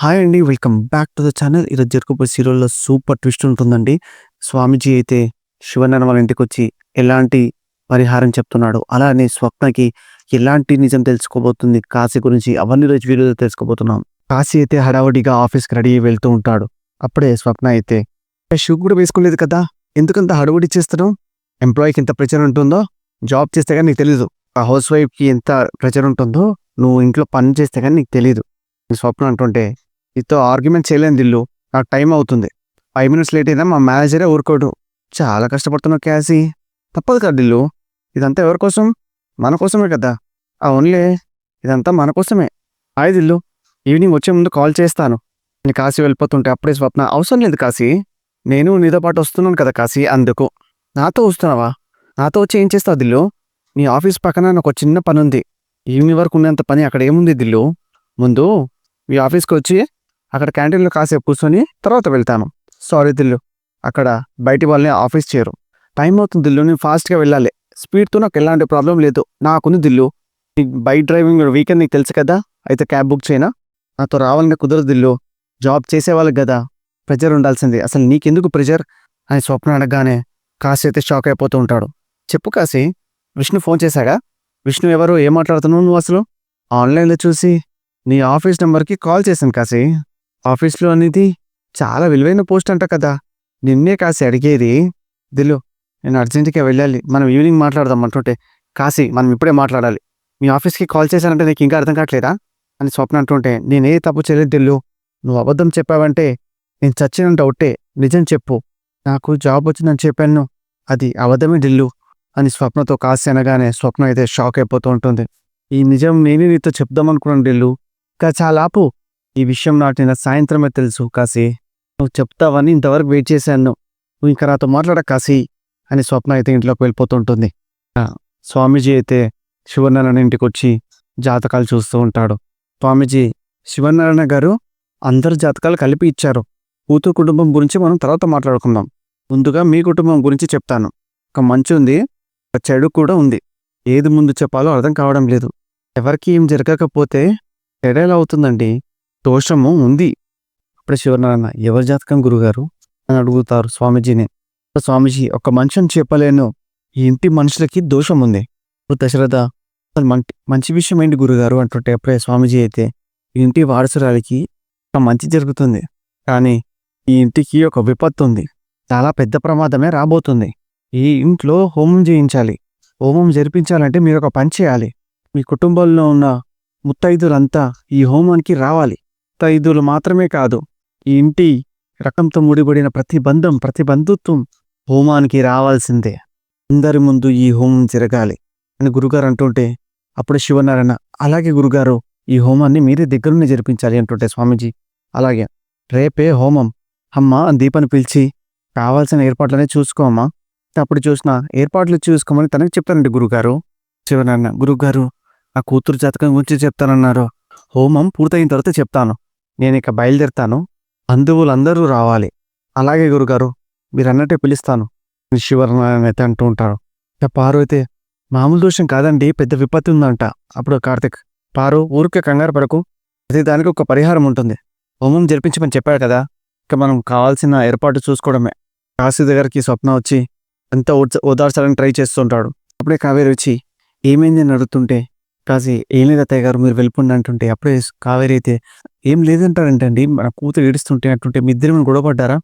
Hi అండి welcome back to the channel ఈరోజు జరగబోయే సీరియల్లో సూపర్ ట్విస్ట్ ఉంటుందండి. స్వామీజీ అయితే శివనారాయణ వాళ్ళ ఇంటికి వచ్చి ఎలాంటి పరిహారం చెప్తున్నాడు అలానే స్వప్నకి ఎలాంటి నిజం తెలుసుకోబోతుంది కాశీ గురించి అవన్నీ రోజు వీడియోలో తెలుసుకోబోతున్నాం. కాశీ అయితే హడావుడిగా ఆఫీస్కి రెడీ వెళ్తూ ఉంటాడు. అప్పుడే స్వప్న అయితే షూ కూడా వేసుకోలేదు కదా ఎందుకంత హడావుడి చేస్తున్నావు? ఎంప్లాయీకి ఎంత ప్రెషర్ ఉంటుందో? జాబ్ చేస్తే కానీ నీకు తెలీదు. ఆ హౌస్ వైఫ్కి ఎంత ప్రెషర్ ఉంటుందో? నువ్వు ఇంట్లో పని చేస్తే కానీ నీకు తెలీదు. స్వప్న అంటుంటే నీతో ఆర్గ్యుమెంట్ చేయలేను దిల్లు. నాకు టైం అవుతుంది. ఫైవ్ మినిట్స్ లేట్ అయినా మా మేనేజరే ఊరుకోడు. చాలా కష్టపడుతున్నావు క్యాసీ. తప్పదు కదా దిల్లు. ఇదంతా ఎవరి కోసం? మన కోసమే కదా. అవునులే ఇదంతా మన కోసమే. హాయ్ దిల్లు. ఈవినింగ్ వచ్చే ముందు కాల్ చేస్తాను. నేను కాశీ వెళ్ళిపోతుంటే అప్పుడే స్వప్న. అవసరం లేదు కాశీ. నేను నీతో పాటు వస్తున్నాను కదా కాశీ అందుకు. నాతో వస్తున్నావా? నాతో వచ్చి ఏం చేస్తావు దిల్లు? నీ ఆఫీస్ పక్కన నాకు ఒక చిన్న పని ఉంది ఈవినింగ్ వరకు ఉన్నంత పని అక్కడ ఏముంది దిల్లు? ముందు మీ ఆఫీస్కి వచ్చి అక్కడ క్యాంటీన్లో కాసేపు కూర్చొని తర్వాత వెళ్తాను. సారీ దిల్లు. అక్కడ బయటి వాళ్ళని ఆఫీస్ చేయరు. టైం అవుతుంది దిల్లు నేను ఫాస్ట్గా వెళ్ళాలి. స్పీడ్తో నాకు ఎలాంటి ప్రాబ్లం లేదు. నాకుంది దిల్లు. బైక్ డ్రైవింగ్ వీకెండ్ నీకు తెలుసు కదా? అయితే క్యాబ్ బుక్ చేయనా? నాతో రావాలనే కుదరదు దిల్లు. జాబ్ చేసేవాళ్ళకి కదా. ప్రెజర్ ఉండాల్సింది. అసలు నీకెందుకు ప్రెజర్ అని స్వప్న అడగగానే కాశీ అయితే షాక్ అయిపోతూ ఉంటాడు. చెప్పు కాశీ విష్ణు ఫోన్ చేశాగా విష్ణు ఎవరు? ఏం మాట్లాడుతున్నావు నువ్వు అసలు? ఆన్లైన్లో చూసి నీ ఆఫీస్ నెంబర్కి కాల్ చేశాను కాశీ. ఆఫీస్లో అనేది చాలా విలువైన పోస్ట్ అంట కదా. నిన్నే కాశీ అడిగేది. దిల్లు నేను అర్జెంటుగా వెళ్ళాలి. మనం ఈవినింగ్ మాట్లాడదాం అంటుంటే కాశీ మనం ఇప్పుడే మాట్లాడాలి. మీ ఆఫీస్కి కాల్ చేశానంటే నీకు ఇంకా అర్థం కావట్లేదా? అని స్వప్న అంటుంటే నేనే తప్పు చేయలేదు దిల్లు నువ్వు అబద్ధం చెప్పావంటే నేను చచ్చిన డౌటే. నిజం చెప్పు. నాకు జాబ్ వచ్చిందని చెప్పాను. అది అబద్ధమే దిల్లు అని స్వప్నతో కాశీ అనగానే స్వప్న అయితే షాక్ అయిపోతూ ఉంటుంది. ఈ నిజం నేనే నీతో చెప్దామనుకున్నాను ఢిల్లు ఇంకా చాలా ఆపు. ఈ విషయం నాకు నిన్న సాయంత్రమే తెలుసు కాశీ. నువ్వు చెప్తావని ఇంతవరకు వెయిట్ చేశాను. నువ్వు ఇంకా నాతో మాట్లాడ కాశీ అని స్వప్న అయితే ఇంట్లోకి వెళ్ళిపోతుంటుంది. స్వామీజీ అయితే శివనారాయణ ఇంటికి వచ్చి జాతకాలు చూస్తూ ఉంటాడు. స్వామీజీ శివనారాయణ గారు అందరు జాతకాలు కలిపి ఇచ్చారు. కూతురు కుటుంబం గురించి మనం తర్వాత మాట్లాడుకుందాం. ముందుగా మీ కుటుంబం గురించి చెప్తాను. ఒక మంచి ఉంది ఒక చెడు కూడా ఉంది. ఏది ముందు చెప్పాలో అర్థం కావడం లేదు. ఎవరికి ఏం జరగకపోతే చెడేలా అవుతుందండి. దోషము ఉంది. అప్పుడే శివనారాయణ ఎవరి జాతకం గురుగారు? అని అడుగుతారు స్వామీజీని. స్వామీజీ ఒక మనిషిని చెప్పలేను. ఈ ఇంటి మనుషులకి దోషం ఉంది. ఇప్పుడు దశరథ అసలు మంచి మంచి విషయం ఏంటి గురుగారు? అంటుంటే అప్పుడే స్వామీజీ అయితే ఈ ఇంటి వారసురాలికి ఒక మంచి జరుగుతుంది. కానీ ఈ ఇంటికి ఒక విపత్తు ఉంది. చాలా పెద్ద ప్రమాదమే రాబోతుంది. ఈ ఇంట్లో హోమం చేయించాలి. హోమం జరిపించాలంటే మీరు ఒక పని చేయాలి. మీ కుటుంబంలో ఉన్న ముత్తైదులంతా ఈ హోమానికి రావాలి. ముత్తైదులు మాత్రమే కాదు ఈ ఇంటి రకంతో ముడిపడిన ప్రతి బంధం ప్రతి బంధుత్వం హోమానికి రావాల్సిందే. అందరి ముందు ఈ హోమం జరగాలి అని గురుగారు అంటుంటే అప్పుడు శివనారాయణ అలాగే గురుగారు ఈ హోమాన్ని మీరే దగ్గరుండి జరిపించాలి అంటుంటే స్వామీజీ. అలాగే రేపే హోమం. అమ్మ దీపని పిలిచి కావాల్సిన ఏర్పాట్లనే చూసుకోమ్మా అప్పుడు చూసిన ఏర్పాట్లు చూసుకోమని తనకి చెప్తానండి గురుగారు. శివనారాయణ గురుగారు నా కూతురు జాతకం గురించి చెప్తానన్నారు. హోమం పూర్తయిన తర్వాత చెప్తాను. నేను ఇక బయలుదేరుతాను బంధువులందరూ రావాలి. అలాగే గురుగారు మీరు అన్నట్టే పిలుస్తాను. అని శివనారాయణ అయితే అంటూ ఉంటారు. ఇక పారు అయితే మామూలు దోషం కాదండి పెద్ద విపత్తి ఉందంట. అప్పుడు కార్తిక్ పారు ఊరికే కంగారు పడకు. ప్రతి దానికి ఒక పరిహారం ఉంటుంది. హోమం జరిపించమని చెప్పాడు కదా. ఇక మనం కావాల్సిన ఏర్పాటు చూసుకోవడమే. కాశీ దగ్గరికి స్వప్న వచ్చి ఎంత ఓదార్చాలని ట్రై చేస్తుంటాడు. అప్పుడే కావేరి వచ్చి ఏమైంది అని అడుగుతుంటే కాశీ ఏం లేదు అత్తయ్య గారు మీరు వెళ్ళిపోండి అంటుంటే అప్పుడే కావేరి అయితే ఏం లేదంటారంటండి నా కూతురు ఏడుస్తుంటే అంటుంటే మీ ఇద్దరు గొడవ పడ్డారా?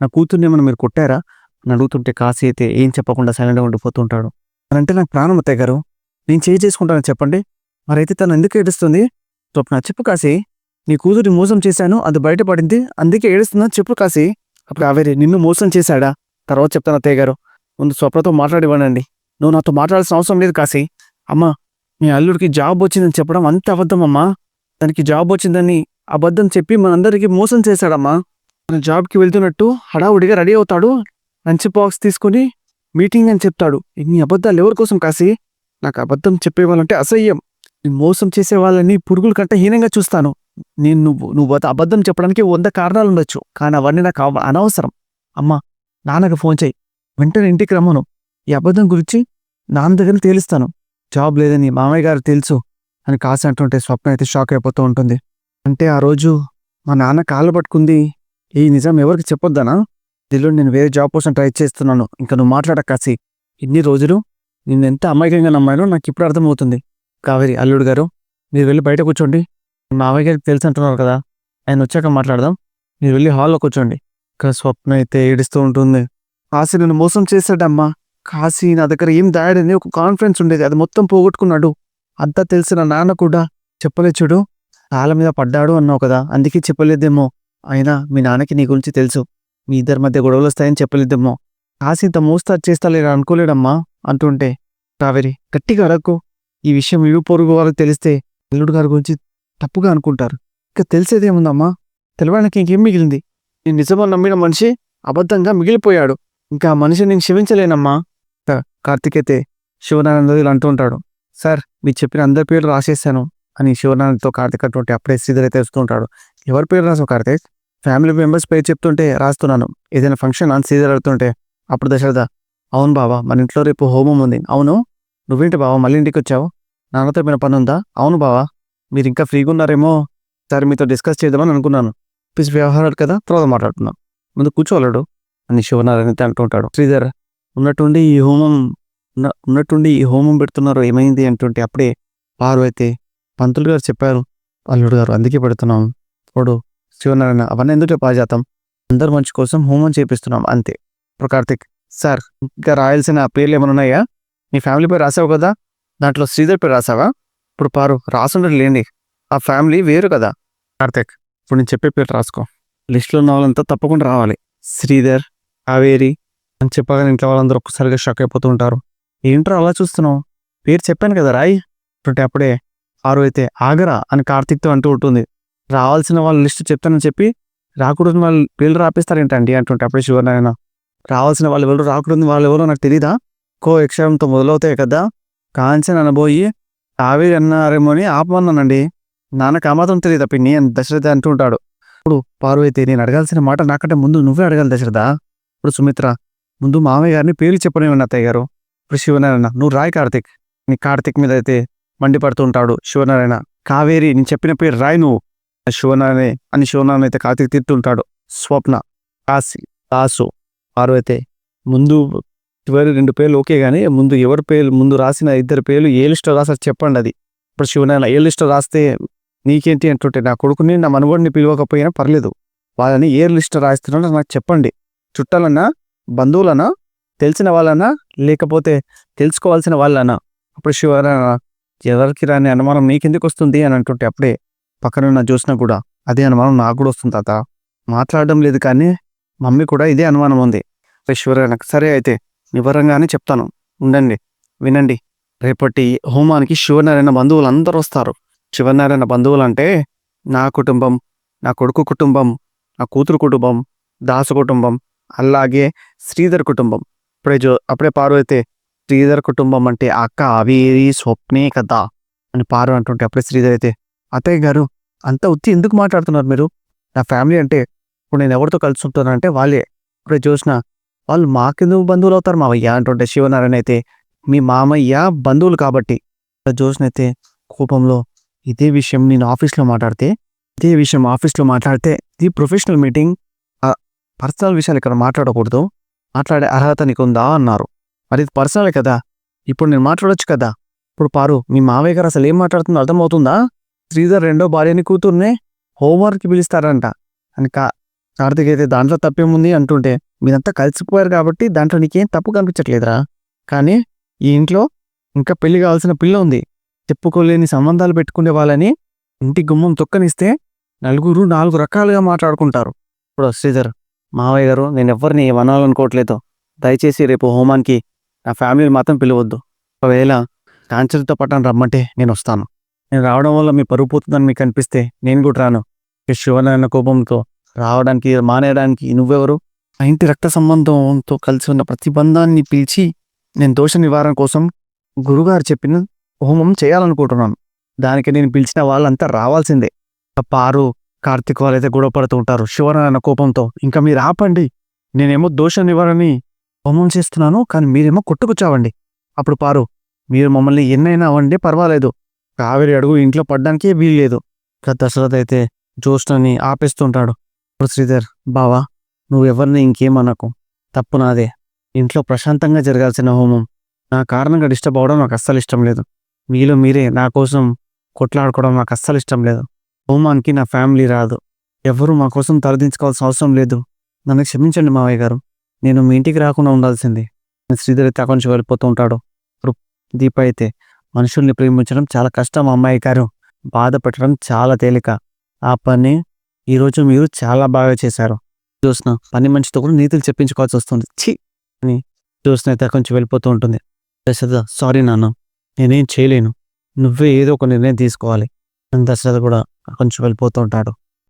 నా కూతుర్ని ఏమైనా మీరు కొట్టారా? అని అడుగుతుంటే కాశీ అయితే ఏం చెప్పకుండా సైలెంట్గా ఉండిపోతుంటాడు. అని అంటే నాకు ప్రాణం అత్తయ్య గారు. నేను చేయి చేసుకుంటానని చెప్పండి. మరైతే తను ఎందుకు ఏడుస్తుంది? స్వప్న చెప్పు కాశీ. నీ కూతురిని మోసం చేశాను అది బయటపడింది అందుకే ఏడుస్తుందా చెప్పు కాశీ. అప్పుడు కావేరి నిన్ను మోసం చేశాడా? తర్వాత చెప్తాను అత్తయ్య గారు. ముందు స్వప్నతో మాట్లాడివ్వనండి నువ్వు నాతో మాట్లాడాల్సిన అవసరం లేదు కాశీ. అమ్మా మీ అల్లుడికి జాబ్ వచ్చిందని చెప్పడం అంత అబద్ధం అమ్మా తనకి జాబ్ వచ్చిందని అబద్ధం చెప్పి మనందరికీ మోసం చేశాడమ్మా. మన జాబ్కి వెళ్తున్నట్టు హడావుడిగా రెడీ అవుతాడు. లంచ్ బాక్స్ తీసుకుని మీటింగ్ అని చెప్తాడు. ఇన్ని అబద్ధాలు ఎవరి కోసం కాసి నాకు అబద్ధం చెప్పేవాళ్ళంటే అసహ్యం. మోసం చేసే వాళ్ళని పురుగుల కంటే హీనంగా చూస్తాను. నేను నువ్వు నువ్వు అబద్ధం చెప్పడానికి వంద కారణాలు ఉండొచ్చు. కానీ అవన్నీ నాకు అనవసరం. అమ్మా నాన్నకు ఫోన్ చేయి. వెంటనే ఇంటికి రమ్మను. ఈ అబద్ధం గురించి నాన్న దగ్గర తేలుస్తాను. జాబ్ లేదని మామయ్య గారు తెలుసు అని కాసి అంటుంటే స్వప్న అయితే షాక్ అయిపోతూ ఉంటుంది. అంటే ఆ రోజు మా నాన్న కాళ్ళు పట్టుకుంది. ఈ నిజం ఎవరికి చెప్పొద్దనా? దిల్లుడు నేను వేరే జాబ్ కోసం ట్రై చేస్తున్నాను. ఇంకా నువ్వు మాట్లాడక కాసి ఇన్ని రోజులు నేను ఎంత అమాయకంగా నమ్మానో నాకు ఇప్పుడు అర్థమవుతుంది. కావేరి అల్లుడు గారు మీరు వెళ్ళి బయట కూర్చోండి. మా మావయ్య గారికి తెలుసు అంటున్నారు కదా. ఆయన వచ్చాక మాట్లాడదాం. మీరు వెళ్ళి హాల్లో కూర్చోండి. ఇక్కడ స్వప్న అయితే ఏడుస్తూ ఉంటుంది. ఆశ నన్ను మోసం చేశాడమ్మా. కాశీ నా దగ్గర ఏం దాయడని ఒక కాన్ఫిడెన్స్ ఉండేది. అది మొత్తం పోగొట్టుకున్నాడు. అంతా తెలిసిన నాన్న కూడా చెప్పలేదు చూడు. కాళ్ళ మీద పడ్డాడు అన్నావు కదా అందుకే చెప్పలేదేమో. అయినా మీ నాన్నకి నీ గురించి తెలుసు. మీ ఇద్దరి మధ్య గొడవలు వస్తాయని చెప్పలేదేమో. కాశీ ఇంత మోస్తా చేస్తాలేరా అనుకోలేడమ్మా అంటుంటే. కావేరి గట్టిగా అడగకు ఈ విషయం ఇరు పొరుగు వాళ్ళకి తెలిస్తే అల్లుడు గారి గురించి తప్పుగా అనుకుంటారు. ఇంకా తెలిసేదేముందమ్మా? తెలవడానికి ఇంకేం మిగిలింది? నేను నిజమని నమ్మిన మనిషి అబద్ధంగా మిగిలిపోయాడు. ఇంకా మనిషిని నేను క్షమించలేనమ్మా. కార్తిక్ అయితే శివనారాయణ ఇలా అంటూ ఉంటాడు సార్ మీరు చెప్పిన అందరి పేర్లు రాసేసాను అని శివనారాయణతో కార్తిక్ అటువంటి అప్పుడే శ్రీధర్ అయితే వస్తూ ఉంటాడు. ఎవరి పేరు రాసావు కార్తిక్ ఫ్యామిలీ మెంబర్స్ పేరు చెప్తుంటే రాస్తున్నాను. ఏదైనా ఫంక్షన్ అని శ్రీధర్ అడుగుతుంటే అప్పుడు దశరథ అవును బావా మన ఇంట్లో రేపు హోమం ఉంది. అవును? నువ్వేంటి బావా మళ్ళీ ఇంటికి వచ్చావు? నాన్నతో ఏమైనా పని ఉందా? అవును బావా. మీరు ఇంకా ఫ్రీగా ఉన్నారేమో? సరే మీతో డిస్కస్ చేద్దామని అనుకున్నాను. పిసి వ్యవహారాలు కదా తర్వాత మాట్లాడుతున్నాం ముందు కూర్చోలేడు అని శివనారాయణ అంటూ ఉంటాడు. శ్రీధర్ ఉన్నట్టుండి ఈ హోమం ఉన్న- ఉన్నట్టుండి ఈ హోమం పెడుతున్నారు. ఏమైంది అంటుంటే అప్పుడే పారు అయితే పంతులు గారు చెప్పారు అల్లుడు గారు అందుకే పెడుతున్నాం. ఇప్పుడు శివనారాయణ అవన్నీ ఎందుకు పాజాతం అందరు మంచి కోసం హోమం చేపిస్తున్నాం. అంతే. ఇప్పుడు కార్తిక్ సార్ ఇంకా రాయాల్సిన పేర్లు ఏమైనా ఉన్నాయా? నీ ఫ్యామిలీ పేరు రాసావు కదా? దాంట్లో శ్రీధర్ పేరు రాసావా? ఇప్పుడు పారు రాసుండదు లేండి. ఆ ఫ్యామిలీ వేరు కదా. కార్తిక్ ఇప్పుడు నేను చెప్పే పేరు రాసుకో. లిస్టులో ఉన్న వాళ్ళంతా తప్పకుండా రావాలి. శ్రీధర్ కావేరి అని చెప్పగానే ఇంట్లో వాళ్ళందరూ ఒక్కసారిగా షాక్ అయిపోతూ ఉంటారు. ఏంట్రా అలా చూస్తున్నావు? పేరు చెప్పాను కదా రాయ్? అంటే అప్పుడే ఆరు అయితే ఆగరా? అని కార్తీక్తో అంటూ ఉంటుంది. రావాల్సిన వాళ్ళ లిస్ట్ చెప్తానని చెప్పి రాకూడదు వాళ్ళు పేర్లు రాపిస్తారేంటండి? అంటుంటే అప్పుడే శివనారాయణ రావాల్సిన వాళ్ళు ఎవరు? రాకూడదు వాళ్ళు ఎవరో నాకు తెలీదా? కో యక్షరంతో మొదలవుతాయి కదా? కాంచన్ అనబోయి కావేరి అన్నారేమో అని ఆపమన్నానండి. నాన్నకు ఆ తెలియదు తెలియదా పిన్ని? అని దశరథ అంటూ ఉంటాడు. ఇప్పుడు పారు అయితే నేను అడగాల్సిన మాట నాకంటే ముందు నువ్వే అడగాలి దశరథ. ఇప్పుడు సుమిత్ర ముందు మామయ్య గారిని పేర్లు చెప్పనివ్వండి అత్తయ్య గారు. ఇప్పుడు శివనారాయణ నువ్వు రాయ్ కార్తిక్. నీ కార్తిక్ మీద అయితే మండిపడుతూ ఉంటాడు శివనారాయణ. కావేరి నేను చెప్పిన పేరు రాయ్ నువ్వు. శివనారాయణ అని శివనారాయణ అయితే కార్తిక్ తిట్టుంటాడు స్వప్న కాసి దాసు. వారు అయితే ముందు చివరి రెండు పేర్లు ఓకే కానీ ముందు ఎవరి పేర్లు ముందు రాసిన ఇద్దరు పేర్లు ఏ లిస్ట్లో రాసారు చెప్పండి అది. ఇప్పుడు శివనారాయణ ఏ లిస్ట్లో రాస్తే నీకేంటి అంటుంటే నా కొడుకుని నా మనవడిని పిలవకపోయినా పర్లేదు. వాళ్ళని ఏ లిస్ట్ రాస్తున్నారో నాకు చెప్పండి. చుట్టాలన్నా బంధువులనా? తెలిసిన వాళ్ళనా? లేకపోతే తెలుసుకోవాల్సిన వాళ్ళనా? అప్పుడు శివనారాయణ ఎవరికి రాని అనుమానం నీకెందుకు వస్తుంది అని అంటుంటే అప్పుడే పక్కనున్న చూసినా కూడా అదే అనుమానం నాకు కూడా వస్తుంది తాత. మాట్లాడడం లేదు కానీ మమ్మీ కూడా ఇదే అనుమానం ఉంది. ఈశ్వరాయణ సరే అయితే వివరంగానే చెప్తాను. ఉండండి వినండి. రేపటి హోమానికి శివనారాయణ బంధువులు అందరూ వస్తారు. శివనారాయణ బంధువులు అంటే నా కుటుంబం నా కొడుకు కుటుంబం నా కూతురు కుటుంబం దాసు కుటుంబం అలాగే శ్రీధర్ కుటుంబం. ఇప్పుడే జో అప్పుడే పారు అయితే శ్రీధర్ కుటుంబం అంటే అక్క అవేరి స్వప్నే కదా అని పారు అంటుంటే అప్పుడే శ్రీధర్ అయితే అత్తయ్య గారు అంత ఉత్తి ఎందుకు మాట్లాడుతున్నారు మీరు? నా ఫ్యామిలీ అంటే ఇప్పుడు నేను ఎవరితో కలిసి ఉంటానంటే వాళ్ళే. ఇప్పుడే చూసిన వాళ్ళు మాకెందుకు బంధువులు అవుతారు మావయ్య? అంటుంటే శివనారాయణ అయితే మీ మామయ్య బంధువులు కాబట్టి. చూసిన అయితే కోపంలో ఇదే విషయం నేను ఆఫీస్లో మాట్లాడితే ఇదే విషయం ఆఫీస్లో మాట్లాడితే ఇది ప్రొఫెషనల్ మీటింగ్ పర్సనల్ విషయాలు ఇక్కడ మాట్లాడకూడదు. మాట్లాడే అర్హత నీకుందా అన్నారు. మరి ఇది పర్సనలే కదా? ఇప్పుడు నేను మాట్లాడొచ్చు కదా? ఇప్పుడు పారు మీ మావయ్య గారు అసలు ఏం మాట్లాడుతుందో అర్థమవుతుందా? శ్రీధర్ రెండో భార్యని కూతుర్నే హోంవర్క్కి పిలుస్తారంట. అని కా కార్తిక్ అయితే దాంట్లో తప్పేముంది అంటుంటే మీరంతా కలిసిపోయారు కాబట్టి దాంట్లో నీకేం తప్పు కనిపించట్లేదురా. కానీ ఈ ఇంట్లో ఇంకా పెళ్ళి కావాల్సిన పిల్ల ఉంది. చెప్పుకోలేని సంబంధాలు పెట్టుకునే వాళ్ళని ఇంటి గుమ్మం తొక్కనిస్తే నలుగురు నాలుగు రకాలుగా మాట్లాడుకుంటారు. ఇప్పుడు శ్రీధర్ మావయ్య గారు నేను ఎవరిని వనాలనుకోవట్లేదు దయచేసి రేపు హోమానికి నా ఫ్యామిలీని మాత్రం పిలవద్దు. ఒకవేళ కాంచరితో పట్టణం రమ్మంటే నేను వస్తాను. నేను రావడం వల్ల మీ పరుగు పోతుందని మీకు అనిపిస్తే నేను కూడా రాను. ఈ శివనారాయణ కోపంతో రావడానికి మానేయడానికి నువ్వెవరు? ఆ ఇంటి రక్త సంబంధంతో కలిసి ఉన్న ప్రతిబంధాన్ని పిలిచి నేను దోష నివారణ కోసం గురుగారు చెప్పిన హోమం చేయాలనుకుంటున్నాను. దానికి నేను పిలిచిన వాళ్ళంతా రావాల్సిందే. పారు కార్తిక్ వాళ్ళైతే గొడవ పడుతూ ఉంటారు. శివనారాయణ కోపంతో ఇంకా మీరు ఆపండి. నేనేమో దోష నివారణని హోమం చేస్తున్నాను కానీ మీరేమో కొట్టుకుచావండి అప్పుడు పారు మీరు మమ్మల్ని ఎన్నైనా అవ్వండి పర్వాలేదు. కావేరి అడుగు ఇంట్లో పడ్డానికే వీలు లేదు ఇంకా దశరథ అయితే జ్యోష్ణని ఆపేస్తుంటాడు. ఇప్పుడు శ్రీధర్ బావా నువ్వెవరిని ఇంకేమనకు? తప్పు నాదే. ఇంట్లో ప్రశాంతంగా జరగాల్సిన హోమం. నా కారణంగా డిస్టర్బ్ అవడం నాకు అస్సలు ఇష్టం లేదు. మీలో మీరే నా కోసం కొట్లాడుకోవడం నాకు అస్సలు ఇష్టం లేదు. హోమానికి నా ఫ్యామిలీ రాదు. ఎవరు మా కోసం తలదించుకోవాల్సిన అవసరం లేదు. నన్ను క్షమించండి మావయ్య గారు. నేను మీ ఇంటికి రాకుండా ఉండాల్సింది. శ్రీధర్ అయితే అక్కడి నుంచి వెళ్ళిపోతూ ఉంటాడు. ఇప్పుడు దీప అయితే మనుషుల్ని ప్రేమించడం చాలా కష్టం అమ్మాయి గారు. బాధ పెట్టడం చాలా తేలిక. ఆ పని ఈరోజు మీరు చాలా బాగా చేశారు. చూసిన పని మంచితో కూడా నీతులు చెప్పించుకోవాల్సి వస్తుంది. ఛీ! అని చూసిన అయితే అక్కడి నుంచి వెళ్ళిపోతూ ఉంటుంది. దశరథ సారీ నాన్న నేనేం చేయలేను. నువ్వే ఏదో ఒక నిర్ణయం తీసుకోవాలి. దశరథ కూడా కొంచెం వెళ్ళిపోతూ ఉంటాడు.